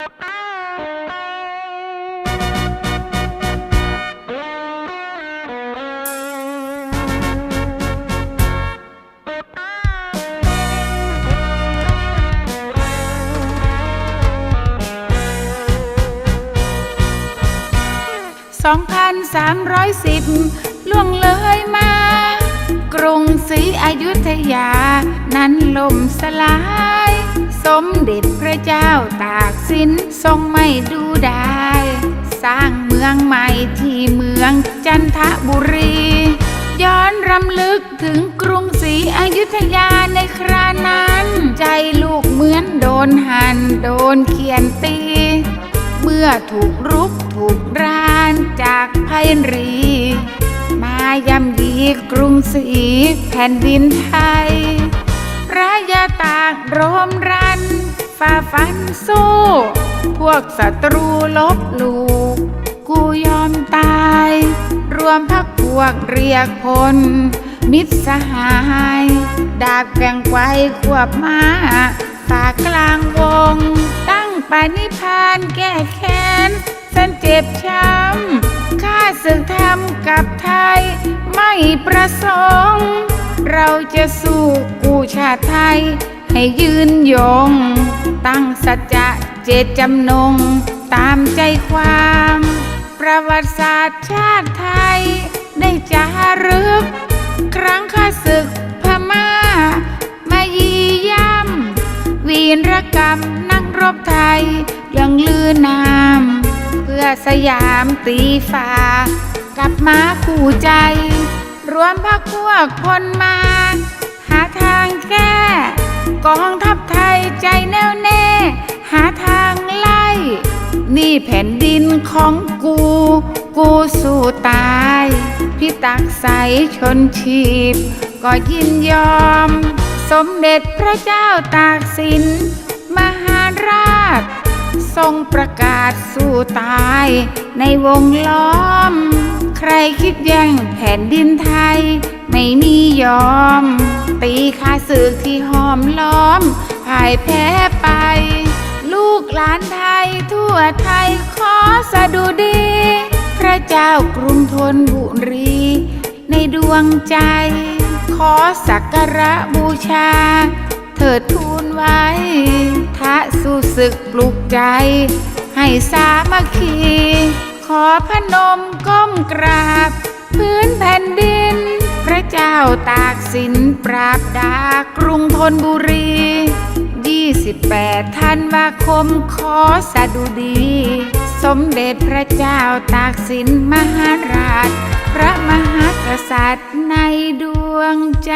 2,310 ล่วงเลยมา กรุงศรีอยุธยา นั้นล่มสลาย สมเด็จพระเจ้าตากสินทรงไม่ดูได้ สร้างเมืองใหม่ที่เมืองจันทบุรี ย้อนรำลึกถึงกรุงศรีอยุธยาในครานั้น ใจลูกเหมือนโดนหันโดนเขียนตี เมื่อถูกรุกถูกรานจากภัยรี มายำดีกรุงศรีแผ่นดินไทยพระยาตากโรมรันฝ่าฟันสู้ พวกศัตรูลบหลูก กูยอมตาย รวมพักพวกเรียกพล มิตรสหาย ดาบแกว่งไกวควบมาฝากกลางวง ตั้งปณิพานแก้แค้นสันเจ็บช้ำข้าศึกทำกับไทย ไม่ประสงค์ เราจะสู้กู้ชาติไทย ให้ยืนยง ตั้งสัจจะเจตจำนง ตามใจความ ประวัติศาสตร์ชาติไทย ได้จารึก ครั้งข้าศึกพม่า มายีย่ำวีรกรรมนักรบไทย ยังลือนาม เพื่อสยามตีฟ้ากลับมาคู่ใจ รวมพักพวกพลมา หาทางแก้ กองทัพไทยใจแน่วแน่ หาทางไล่ นี่แผ่นดินของกู กูสู้ตาย พี่ตักใสชนชีพ ก็ยินยอม สมเด็จพระเจ้าตากสิน มหาราช ทรงประกาศสู้ตายในวงล้อม ใครคิดแย่งแผ่นดินไทย ไม่นิยอม ตีข้าศึกที่หอมล้อมพ่ายแพ้ไป ลูกหลานไทยทั่วไทยขอสะดุดี พระเจ้ากรุงธนบุรี ในดวงใจ ขอสักการะบูชา เถิดทูลไว้ทะสู้ศึกปลุกใจ ให้สามัคคี ขอพนมก้มกราบ พื้นแผ่นดิน พระเจ้าตาก สินปราบดากรุงธนบุรี 28ธันวาคมขอสะดุดี สมเด็จพระเจ้าตากสินมหาราช พระมหากษัตริย์ในดวงใจ